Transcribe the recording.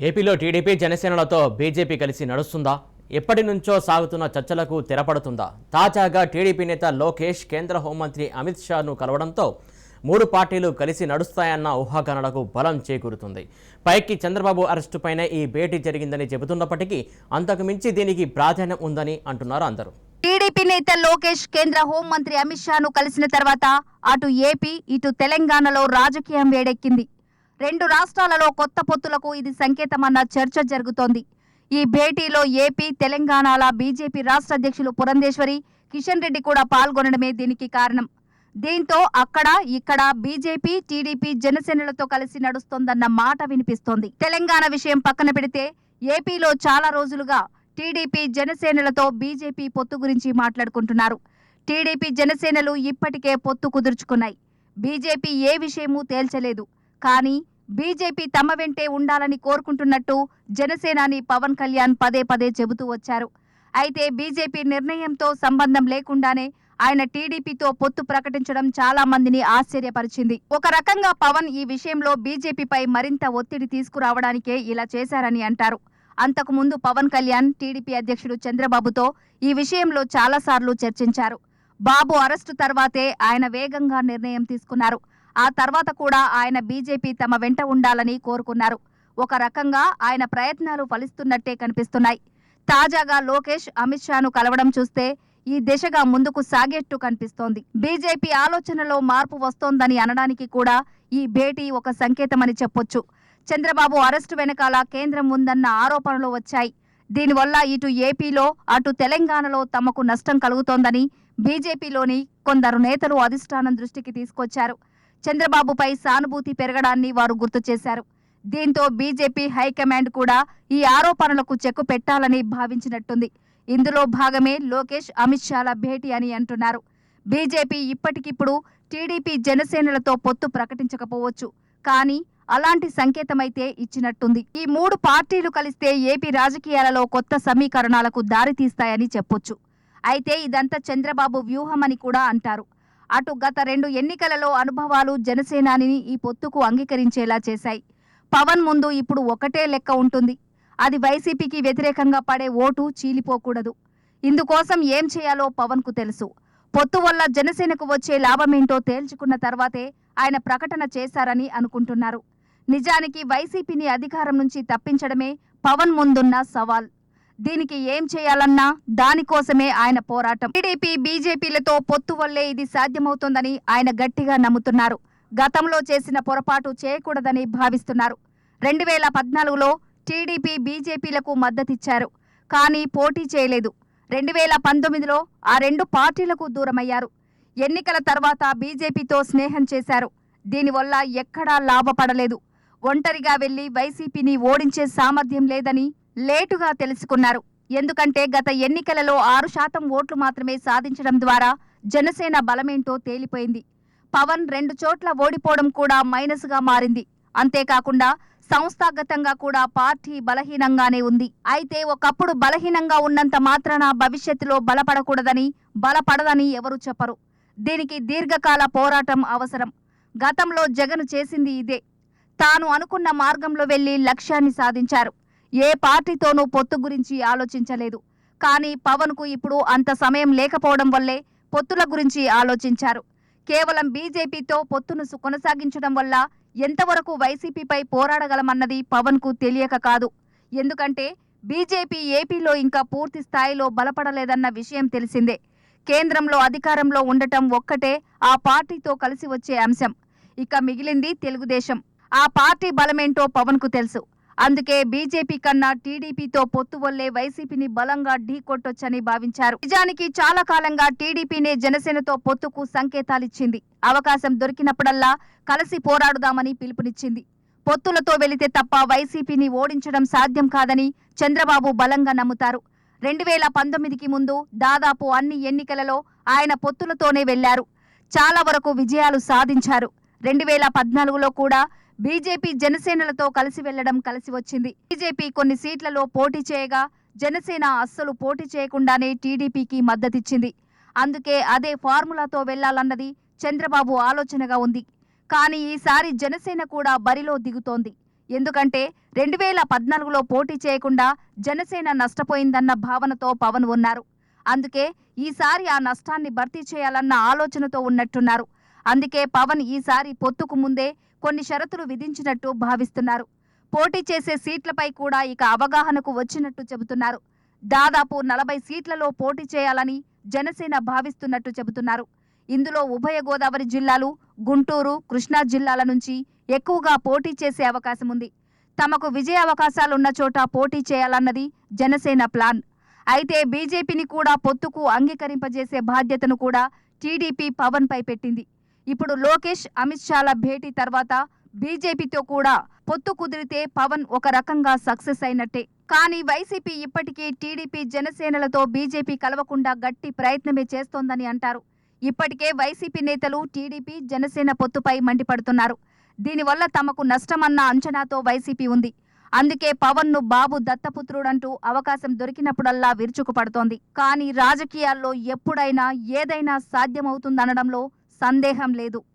ఏపీలో TDP జనసేనలతో BJP కలిసి నడుస్తుందా? ఎప్పటి నుంచో సాగుతున్న చర్చలకు తెరపడుతుందా? తాజాగా టీడీపీ నేత లోకేష్ కేంద్ర హోంమంత్రి అమిత్ షాను కలవడంతో మూడు పార్టీలు కలిసి నడుస్తాయన్న ఊహాగానాలకు బలం చేకూరుతుంది. పైకి చంద్రబాబు అరెస్టుపైనే ఈ భేటీ జరిగిందని చెబుతున్నప్పటికీ అంతకుమించి దీనికి ప్రాధాన్యం ఉందని అంటున్నారు అందరూ. టీడీపీ నేత లోకేష్ కేంద్ర హోంమంత్రి అమిత్ షాను కలిసిన తర్వాత అటు ఏపీ ఇటు తెలంగాణలో రాజకీయం వేడెక్కింది. రెండు రాష్ట్రాలలో కొత్త పొత్తులకు ఇది సంకేతమన్న చర్చ జరుగుతోంది. ఈ భేటీలో ఏపీ తెలంగాణల బీజేపీ రాష్ట్ర అధ్యక్షులు పురంధేశ్వరి కిషన్ రెడ్డి కూడా పాల్గొనడమే దీనికి కారణం. దీంతో అక్కడ ఇక్కడ బీజేపీ టీడీపీ జనసేనలతో కలిసి నడుస్తోందన్న మాట వినిపిస్తోంది. తెలంగాణ విషయం పక్కన పెడితే ఏపీలో చాలా రోజులుగా టీడీపీ జనసేనలతో బీజేపీ పొత్తు గురించి మాట్లాడుకుంటున్నారు. టీడీపీ జనసేనలు ఇప్పటికే పొత్తు కుదుర్చుకున్నాయి. బీజేపీ ఏ విషయమూ తేల్చలేదు. కానీ బీజేపీ తమ వెంటే ఉండాలని కోరుకుంటున్నట్టు జనసేనాని పవన్ కళ్యాణ్ పదే పదే చెబుతూ వచ్చారు. అయితే బీజేపీ నిర్ణయంతో సంబంధం లేకుండానే ఆయన టీడీపీతో పొత్తు ప్రకటించడం చాలా మందిని ఆశ్చర్యపరిచింది. ఒక రకంగా పవన్ ఈ విషయంలో బీజేపీపై మరింత ఒత్తిడి తీసుకురావడానికే ఇలా చేశారని అంటారు. అంతకు ముందు పవన్ కళ్యాణ్ టీడీపీ అధ్యక్షుడు చంద్రబాబుతో ఈ విషయంలో చాలాసార్లు చర్చించారు. బాబు అరెస్టు తర్వాతే ఆయన వేగంగా నిర్ణయం తీసుకున్నారు. ఆ తర్వాత కూడా ఆయన బీజేపీ తమ వెంట ఉండాలని కోరుకున్నారు. ఒక రకంగా ఆయన ప్రయత్నాలు ఫలిస్తున్నట్టే కనిపిస్తున్నాయి. తాజాగా లోకేష్ అమిత్ షాను కలవడం చూస్తే ఈ దిశగా ముందుకు సాగేట్టు కనిపిస్తోంది. బీజేపీ ఆలోచనలో మార్పు వస్తోందని అనడానికి కూడా ఈ భేటీ ఒక సంకేతమని చెప్పొచ్చు. చంద్రబాబు అరెస్టు వెనకాల కేంద్రం ఉందన్న ఆరోపణలు వచ్చాయి. దీనివల్ల ఇటు ఏపీలో అటు తెలంగాణలో తమకు నష్టం కలుగుతోందని బీజేపీలోని కొందరు నేతలు అధిష్టానం దృష్టికి తీసుకొచ్చారు. చంద్రబాబుపై సానుభూతి పెరగడాన్ని వారు గుర్తు చేశారు. దీంతో బీజేపీ హైకమాండ్ కూడా ఈ ఆరోపణలకు చెక్కు పెట్టాలని భావించినట్టుంది. ఇందులో భాగమే లోకేష్ అమిత్ షాల భేటీ అని అంటున్నారు. బీజేపీ ఇప్పటికిప్పుడు టీడీపీ జనసేనలతో పొత్తు ప్రకటించకపోవచ్చు. కానీ అలాంటి సంకేతమైతే ఇచ్చినట్టుంది. ఈ మూడు పార్టీలు కలిస్తే ఏపీ రాజకీయాలలో కొత్త సమీకరణాలకు దారితీస్తాయని చెప్పొచ్చు. అయితే ఇదంతా చంద్రబాబు వ్యూహమని కూడా అంటారు. అటు గత రెండు ఎన్నికలలో అనుభవాలు జనసేనాని ఈ పొత్తుకు అంగీకరించేలా చేశాయి. పవన్ ముందు ఇప్పుడు ఒకటే లెక్క ఉంటుంది. అది వైసీపీకి వ్యతిరేకంగా పడే ఓటు చీలిపోకూడదు. ఇందుకోసం ఏం చేయాలో పవన్కు తెలుసు. పొత్తు వల్ల జనసేనకు వచ్చే లాభమేంటో తేల్చుకున్న తర్వాతే ఆయన ప్రకటన చేశారని అనుకుంటున్నారు. నిజానికి వైసీపీని అధికారం నుంచి తప్పించడమే పవన్ ముందున్న సవాల్. దీనికి ఏం చేయాలన్నా దానికోసమే ఆయన పోరాటం. టీడీపీ బీజేపీలతో పొత్తు వల్లే ఇది సాధ్యమవుతుందని ఆయన గట్టిగా నమ్ముతున్నారు. గతంలో చేసిన పొరపాటు చేయకూడదని భావిస్తున్నారు. రెండు వేల పద్నాలుగులో టీడీపీ బీజేపీలకు మద్దతిచ్చారు. కానీ పోటీ చేయలేదు. రెండు వేల పంతొమ్మిదిలో ఆ రెండు పార్టీలకు దూరమయ్యారు. ఎన్నికల తర్వాత బీజేపీతో స్నేహం చేశారు. దీనివల్ల ఎక్కడా లాభపడలేదు. ఒంటరిగా వెళ్ళి వైసీపీని ఓడించే సామర్థ్యం లేదని లేటుగా తెలుసుకున్నారు. ఎందుకంటే గత ఎన్నికలలో ఆరు శాతం ఓట్లు మాత్రమే సాధించడం ద్వారా జనసేన బలమేంటో తేలిపోయింది. పవన్ రెండు చోట్ల ఓడిపోవడం కూడా మైనస్గా మారింది. అంతేకాకుండా సంస్థాగతంగా కూడా పార్టీ బలహీనంగానే ఉంది. అయితే ఒకప్పుడు బలహీనంగా ఉన్నంత మాత్రాన భవిష్యత్తులో బలపడకూడదని బలపడదని ఎవరు చెప్పరు. దీనికి దీర్ఘకాల పోరాటం అవసరం. గతంలో జగన్ చేసింది ఇదే. తాను అనుకున్న మార్గంలో వెళ్ళి లక్ష్యాన్ని సాధించారు. ఏ పార్టీతోనూ పొత్తు గురించి ఆలోచించలేదు. కానీ పవన్కు ఇప్పుడు అంత సమయం లేకపోవడం వల్లే పొత్తుల గురించి ఆలోచించారు. కేవలం బీజేపీతో పొత్తును సు- కొనసాగించడం వల్ల ఎంతవరకు వైసీపీపై పోరాడగలమన్నది పవన్కు తెలియక కాదు. ఎందుకంటే బీజేపీ ఏపీలో ఇంకా పూర్తి స్థాయిలో బలపడలేదన్న విషయం తెలిసిందే. కేంద్రంలో అధికారంలో ఉండటం ఒక్కటే ఆ పార్టీతో కలిసి వచ్చే అంశం. ఇక మిగిలింది తెలుగుదేశం. ఆ పార్టీ బలమేంటో పవన్కు తెలుసు. అందుకే బీజేపీ కన్నా టీడీపీతో పొత్తు వల్లే వైసీపీని బలంగా ఢీకొట్టొచ్చని భావించారు. నిజానికి చాలా కాలంగా టీడీపీనే జనసేనతో పొత్తుకు సంకేతాలిచ్చింది. అవకాశం దొరికినప్పుడల్లా కలిసి పోరాడుదామని పిలుపునిచ్చింది. పొత్తులతో వెళితే తప్ప వైసీపీని ఓడించడం సాధ్యం కాదని చంద్రబాబు బలంగా నమ్ముతారు. రెండు వేల పంతొమ్మిదికి ముందు దాదాపు అన్ని ఎన్నికలలో ఆయన పొత్తులతోనే వెళ్ళారు. చాలా వరకు విజయాలు సాధించారు. రెండు వేల పద్నాలుగులో కూడా బీజేపీ జనసేనలతో కలిసి వెళ్ళడం కలిసి వచ్చింది. బీజేపీ కొన్ని సీట్లలో పోటీ చేయగా జనసేన అస్సలు పోటీ చేయకుండానే టీడీపీకి మద్దతిచ్చింది. అందుకే అదే ఫార్ములాతో వెళ్ళాలన్నది చంద్రబాబు ఆలోచనగా ఉంది. కానీ ఈసారి జనసేన కూడా బరిలో దిగుతోంది. ఎందుకంటే రెండు వేల పద్నాలుగులో పోటీ చేయకుండా జనసేన నష్టపోయిందన్న భావనతో పవన్ ఉన్నారు. అందుకే ఈసారి ఆ నష్టాన్ని భర్తీ చేయాలన్న ఆలోచనతో ఉన్నట్టున్నారు. అందుకే పవన్ ఈసారి పొత్తుకు ముందే కొన్ని షరతులు విధించినట్టు భావిస్తున్నారు. పోటీ చేసే సీట్లపై కూడా ఇక అవగాహనకు వచ్చినట్టు చెబుతున్నారు. దాదాపు నలభై సీట్లలో పోటీ చేయాలని జనసేన భావిస్తున్నట్టు చెబుతున్నారు. ఇందులో ఉభయ గోదావరి జిల్లాలు గుంటూరు కృష్ణా జిల్లాల నుంచి ఎక్కువగా పోటీ చేసే అవకాశం ఉంది. తమకు విజయ అవకాశాలున్న చోట పోటీ చేయాలన్నది జనసేన ప్లాన్. అయితే బీజేపీని కూడా పొత్తుకు అంగీకరింపజేసే బాధ్యతను కూడా టీడీపీ పవన్ పై పెట్టింది. ఇప్పుడు లోకేష్ అమిత్ షాల భేటీ తర్వాత బీజేపీతో కూడా పొత్తు కుదిరితే పవన్ ఒక రకంగా సక్సెస్ అయినట్టే. కానీ వైసీపీ ఇప్పటికీ టీడీపీ జనసేనలతో బీజేపీ కలవకుండా గట్టి ప్రయత్నమే చేస్తోందని అంటారు. ఇప్పటికే వైసీపీ నేతలు టీడీపీ జనసేన పొత్తుపై మండిపడుతున్నారు. దీనివల్ల తమకు నష్టమన్న అంచనాతో వైసీపీ ఉంది. అందుకే పవన్ను బాబు దత్తపుత్రుడంటూ అవకాశం దొరికినప్పుడల్లా విరుచుకుపడుతోంది. కానీ రాజకీయాల్లో ఎప్పుడైనా ఏదైనా సాధ్యమవుతుందనడంలో సందేహం లేదు.